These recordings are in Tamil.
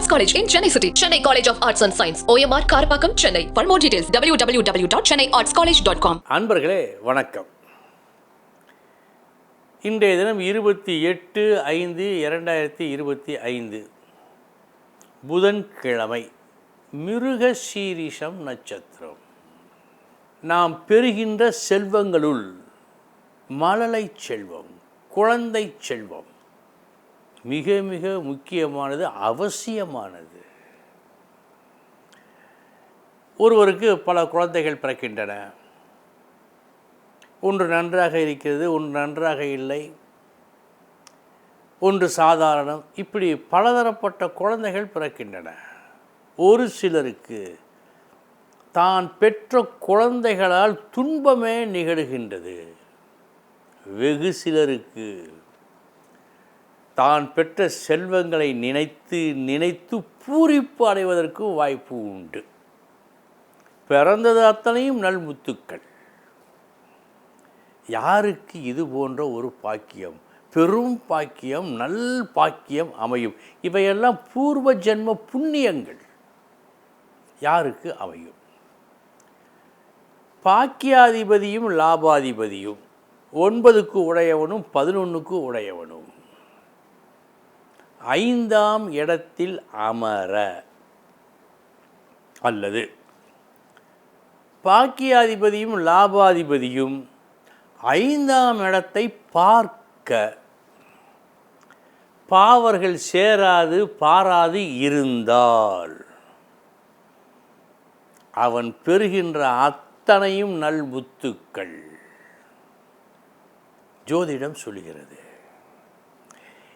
Arts college in Chennai city Chennai college of arts and science OMR Karapakkam Chennai for more details W W W dot Chennai arts college dot com அன்பர்களே வணக்கம் இன்றைய தினம் இருபத்தி எட்டு ஐந்து இரண்டாயிரத்தி இருபத்தி ஐந்து புதன்கிழமை மிருக சீரிஷம் நட்சத்திரம் நாம் பெறுகின்ற செல்வங்களுள் மழலை செல்வம் குழந்தை செல்வம் மிக மிக முக்கியமானது அவசியமானது. ஒருவருக்கு பல குழந்தைகள் பிறக்கின்றன. ஒன்று நன்றாக இருக்கிறது ஒன்று நன்றாக இல்லை. ஒன்று சாதாரணம். இப்படி பலதரப்பட்ட குழந்தைகள் பிறக்கின்றன. ஒரு சிலருக்கு தான் பெற்ற குழந்தைகளால் துன்பமே நிகழ்கின்றது. வெகு சிலருக்கு. தான் பெற்ற செல்வங்களை நினைத்து நினைத்து பூரிப்பு அடைவதற்கு வாய்ப்பு உண்டு. பிறந்தது அத்தனையும் நல்முத்துக்கள் யாருக்கு இது போன்ற ஒரு பாக்கியம்? பெரும் பாக்கியம் நல் பாக்கியம் அமையும். இவையெல்லாம் பூர்வ ஜென்ம புண்ணியங்கள். யாருக்கு அமையும்? பாக்கியாதிபதியும் லாபாதிபதியும். ஒன்பதுக்கு உடையவனும் பதினொன்றுக்கு உடையவனும். ஐந்தாம் இடத்தில் அமர. அல்லது பாக்கியாதிபதியும் லாபாதிபதியும் ஐந்தாம் இடத்தை பார்க்க. பாவர்கள் சேராது பாராது இருந்தால். அவன் பெறுகின்ற அத்தனையும் நல்புத்துக்கள். ஜோதிடம் சொல்கிறது.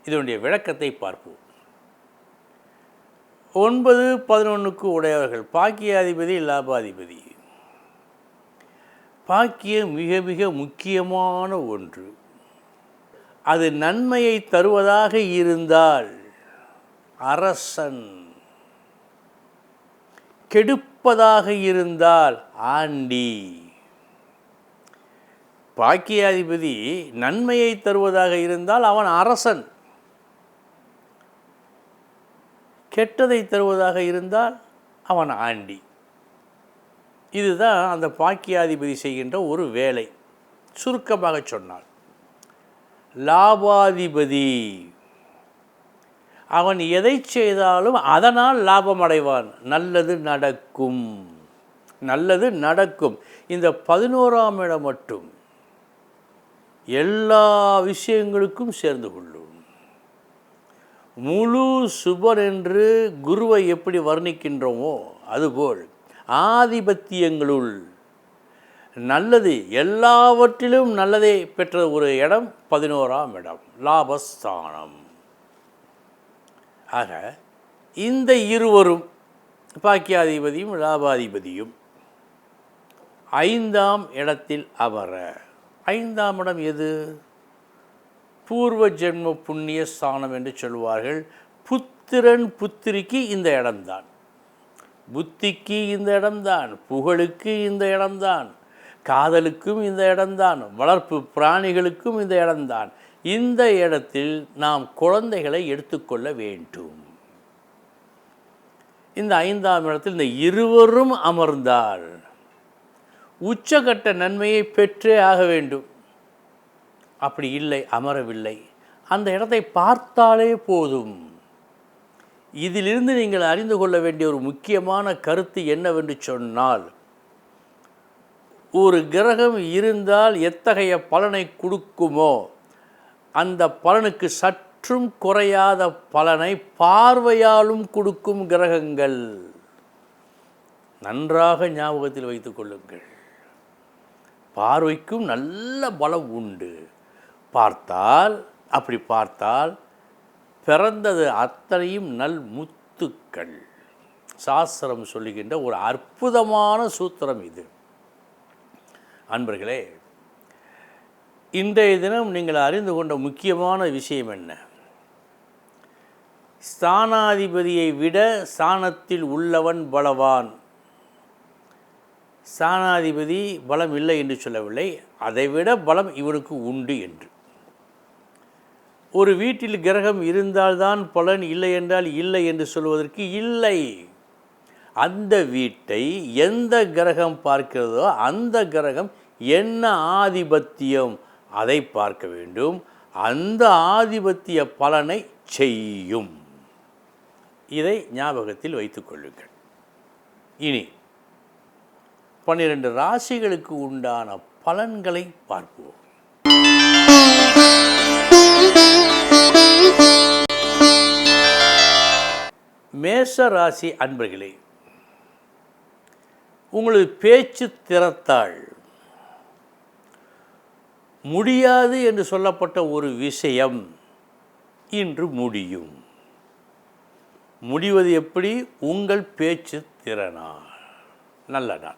இதனுடைய விளக்கத்தை பார்ப்போம். ஒன்பது பதினொன்றுக்கு உடையவர்கள் பாக்கியாதிபதி லாபாதிபதி. பாக்கியம் மிக மிக முக்கியமான ஒன்று. அது நன்மையை தருவதாக இருந்தால் அரசன் கெடுப்பதாக இருந்தால் ஆண்டி. பாக்கியாதிபதி நன்மையை தருவதாக இருந்தால் அவன் அரசன். கெட்டதை தருவதாக இருந்தால் அவன் ஆண்டி. இதுதான் அந்த பாக்கியாதிபதி செய்கின்ற ஒரு வேலை. சுருக்கமாக சொன்னால் லாபாதிபதி. அவன் எதை செய்தாலும் அதனால் லாபம் அடைவான் நல்லது நடக்கும். நல்லது நடக்கும். இந்த பதினோராம் இடம் மட்டும் எல்லா விஷயங்களுக்கும் சேர்ந்து கொள்ளும். முழு சுபர் என்று குருவை எப்படி வர்ணிக்கின்றோமோ அதுபோல் ஆதிபத்தியங்களுள் நல்லது எல்லாவற்றிலும் நல்லதை பெற்ற ஒரு இடம் பதினோராம் இடம் லாபஸ்தானம். ஆக இந்த இருவரும் பாக்கியாதிபதியும் லாபாதிபதியும் ஐந்தாம் இடத்தில் அவர. ஐந்தாம் இடம் எது? பூர்வ ஜென்ம புண்ணிய ஸ்தானம் என்று சொல்வார்கள் புத்திரன் புத்திரிக்கு இந்த இடம்தான். புத்திக்கு இந்த இடம்தான் புகழுக்கு இந்த இடம்தான் காதலுக்கும் இந்த இடம்தான் வளர்ப்பு பிராணிகளுக்கும் இந்த இடம்தான். இந்த இடத்தில் நாம் குழந்தைகளை எடுத்துக்கொள்ள வேண்டும். இந்த ஐந்தாம் இடத்தில் இந்த இருவரும் அமர்ந்தால் உச்சகட்ட நன்மையை பெற்றே ஆக வேண்டும். அப்படி இல்லை அமரவில்லை. அந்த இடத்தை பார்த்தாலே போதும். இதிலிருந்து நீங்கள் அறிந்து கொள்ள வேண்டிய ஒரு முக்கியமான கருத்து என்னவென்று சொன்னால் ஒரு கிரகம் இருந்தால் எத்தகைய பலனை கொடுக்குமோ அந்த பலனுக்கு சற்றும் குறையாத பலனை பார்வையாலும் கொடுக்கும் கிரகங்கள். நன்றாக ஞாபகத்தில் வைத்துக் கொள்ளுங்கள். பார்வைக்கும் நல்ல பலம் உண்டு. பார்த்தால் அப்படி பார்த்தால் பிறந்தது அத்தனையும் நல் முத்துக்கள். சாஸ்திரம் சொல்லுகின்ற ஒரு அற்புதமான சூத்திரம் இது. அன்பர்களே இன்றைய தினம் நீங்கள் அறிந்து கொண்ட முக்கியமான விஷயம் என்ன? ஸ்தானாதிபதியை விட ஸ்தானத்தில் உள்ளவன் பலவான். ஸ்தானாதிபதி பலம் இல்லை என்று சொல்லவில்லை. அதைவிட பலம் இவனுக்கு உண்டு என்று. ஒரு வீட்டில் கிரகம் இருந்தால்தான் பலன் இல்லை என்றால் இல்லை என்று சொல்வதற்கு இல்லை. அந்த வீட்டை எந்த கிரகம் பார்க்கிறதோ அந்த கிரகம் என்ன ஆதிபத்தியம்? அதை பார்க்க வேண்டும். அந்த ஆதிபத்திய பலனை செய்யும். இதை ஞாபகத்தில் வைத்துக் கொள்ளுங்கள். இனி பன்னிரண்டு ராசிகளுக்கு உண்டான பலன்களை பார்ப்போம். மேஷ ராசி அன்பர்களே உங்களது பேச்சு திறத்தாள் முடியாது என்று சொல்லப்பட்ட ஒரு விஷயம் இன்று முடியும். முடிவது எப்படி? உங்கள் பேச்சு திறனால். நல்ல நாள்.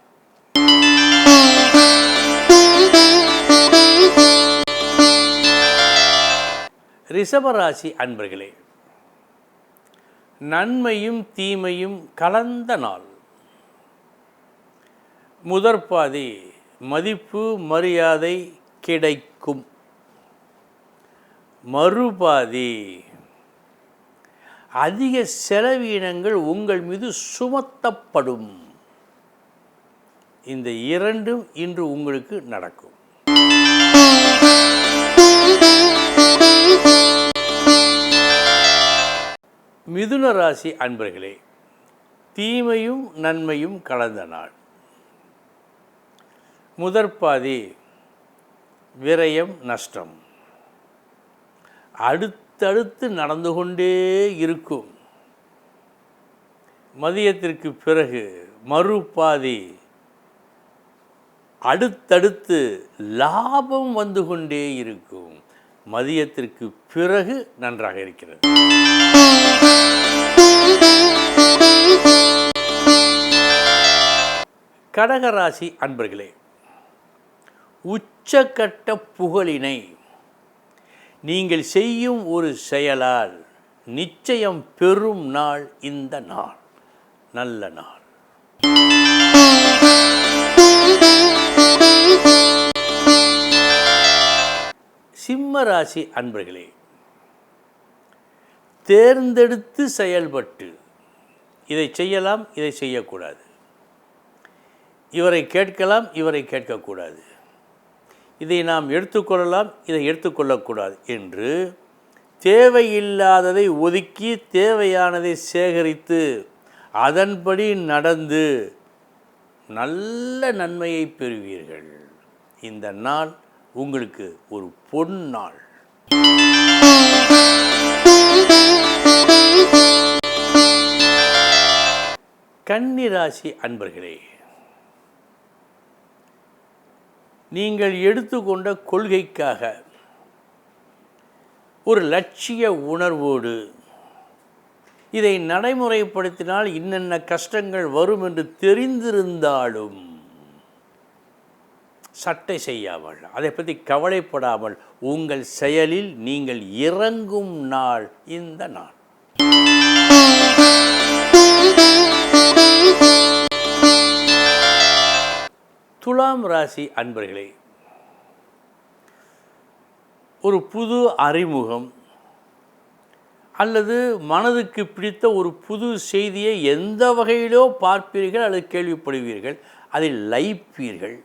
ரிஷபராசி அன்பர்களே நன்மையும் தீமையும் கலந்த நாள். முதற்பாதி மதிப்பு மரியாதை கிடைக்கும். மறுபாதி அதிக செலவீனங்கள் உங்கள் மீது சுமத்தப்படும். இந்த இரண்டும் இன்று உங்களுக்கு நடக்கும். மிதுன ராசி அன்பர்களே தீமையும் நன்மையும் கலந்த நாள். முதற்பாதி விரயம் நஷ்டம். அடுத்தடுத்து நடந்து கொண்டே இருக்கும். மதியத்திற்கு பிறகு மறுபாதி அடுத்தடுத்து லாபம் வந்து கொண்டே இருக்கும். மதியத்திற்கு பிறகு நன்றாக இருக்கிறது. கடகராசி அன்பர்களே உச்சக்கட்ட புகழினை நீங்கள் செய்யும் ஒரு செயலால் நிச்சயம் பெறும் நாள் இந்த நாள். நல்ல நாள். சிம்ம ராசி அன்பர்களே தேர்ந்தெடுத்து செயல்பட்டு. இதை செய்யலாம் இதை செய்யக்கூடாது. இவரை கேட்கலாம் இவரை கேட்கக்கூடாது. இதை நாம் எடுத்துக்கொள்ளலாம் இதை எடுத்துக்கொள்ளக்கூடாது என்று தேவையில்லாததை ஒதுக்கி தேவையானதை சேகரித்து அதன்படி நடந்து நல்ல நன்மையை பெறுவீர்கள். இந்த நாள் உங்களுக்கு ஒரு பொன்னாள் கன்னிராசி அன்பர்களே நீங்கள் எடுத்துக்கொண்ட கொள்கைக்காக ஒரு லட்சிய உணர்வோடு இதை நடைமுறைப்படுத்தினால் இன்னென்ன கஷ்டங்கள் வரும் என்று தெரிந்திருந்தாலும் சட்டை செய்யாமல் அதை பற்றி கவலைப்படாமல் உங்கள் செயலில் நீங்கள் இறங்கும் நாள் இந்த நாள். துலாம் ராசி அன்பர்களே ஒரு புது அறிமுகம் அல்லது மனதுக்கு பிடித்த ஒரு புது செய்தியை எந்த வகையிலோ பார்ப்பீர்கள் அல்லது கேள்விப்படுவீர்கள் அதில் லைப்பீர்கள்.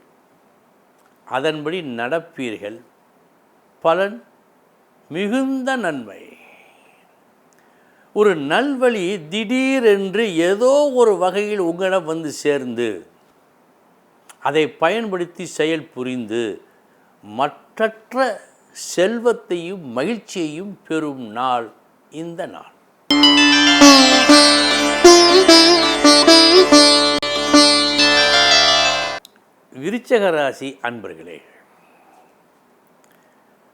அதன்படி நடப்பீர்கள். பலன் மிகுந்த நன்மை. ஒரு நல்வழி திடீரென்று ஏதோ ஒரு வகையில் உங்களிடம் வந்து சேர்ந்து அதை பயன்படுத்தி செயல் புரிந்து மற்றற்ற செல்வத்தையும் மகிழ்ச்சியையும் பெறும் நாள் இந்த நாள். விருச்சக ராசி அன்பர்களே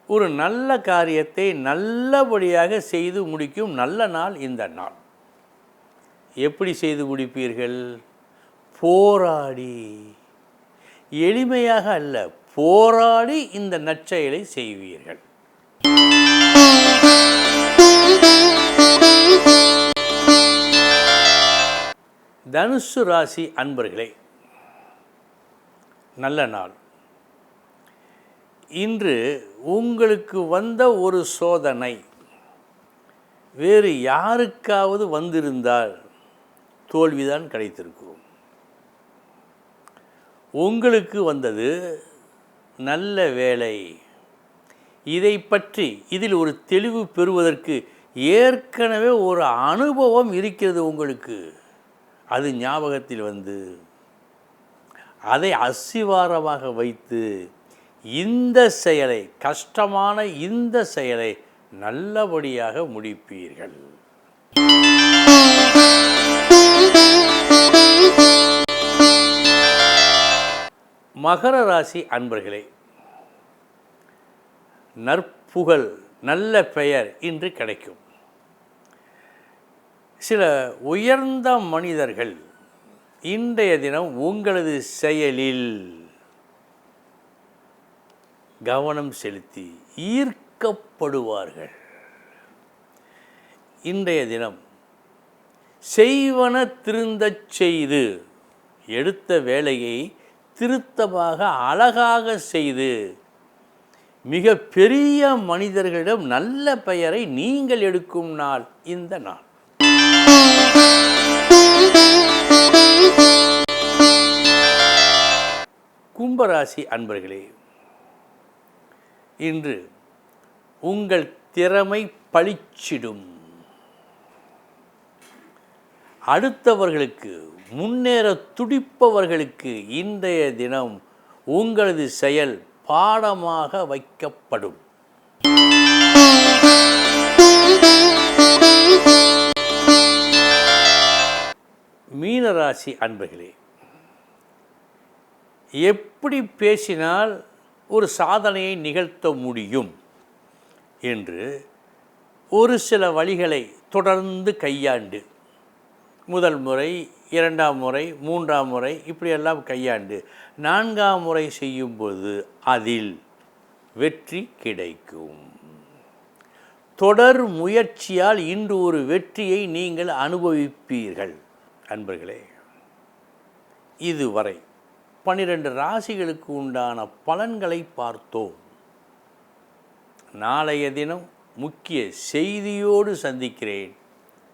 ஒரு நல்ல காரியத்தை நல்லபடியாக செய்து முடிக்கும் நல்ல நாள் இந்த நாள். எப்படி செய்து முடிப்பீர்கள்? போராடி. எளிமையாக அல்ல போராடி இந்த நற்செயலை செய்வீர்கள். தனுசு ராசி அன்பர்களே நல்ல நாள். இன்று உங்களுக்கு வந்த ஒரு சோதனை வேறு யாருக்காவது வந்திருந்தால் தோல்விதான் கிடைத்திருக்கும். உங்களுக்கு வந்தது நல்ல வேலை. இதை பற்றி இதில் ஒரு தெளிவு பெறுவதற்கு ஏற்கனவே ஒரு அனுபவம் இருக்கிறது உங்களுக்கு. அது ஞாபகத்தில் வந்து அதை அசிவாரமாக வைத்து இந்த செயலை கஷ்டமான இந்த செயலை நல்லபடியாக முடிப்பீர்கள். மகர ராசி அன்பர்களே நற்புகழ் நல்ல பெயர் இன்று கிடைக்கும். சில உயர்ந்த மனிதர்கள் இன்றைய தினம் உங்களது செயலில் கவனம் செலுத்தி ஈர்க்கப்படுவார்கள். இன்றைய தினம் செய்வன திருந்தச் செய்து எடுத்த வேலையை திருத்தமாக அழகாக செய்து மிக பெரிய மனிதர்களிடம் நல்ல பெயரை நீங்கள் எடுக்கும் நாள் இந்த நாள். கும்பராசி அன்பர்களே இன்று உங்கள் திறமை பளிச்சிடும். அடுத்தவர்களுக்கு முன்னேற துடிப்பவர்களுக்கு இன்றைய தினம் உங்களது செயல் பாடமாக வைக்கப்படும். மீனராசி அன்பர்களே எப்படி பேசினால் ஒரு சாதனையை நிகழ்த்த முடியும் என்று ஒரு சில வழிகளை தொடர்ந்து கையாண்டு முதல் முறை இரண்டாம் முறை மூன்றாம் முறை இப்படியெல்லாம் கையாண்டு நான்காம் முறை செய்யும்போது அதில் வெற்றி கிடைக்கும். தொடர் முயற்சியால் இன்று ஒரு வெற்றியை நீங்கள் அனுபவிப்பீர்கள். அன்பர்களே இதுவரை பன்னிரண்டு ராசிகளுக்கு உண்டான பலன்களை பார்த்தோம். நாளைய தினம் முக்கிய செய்தியோடு சந்திக்கிறேன்.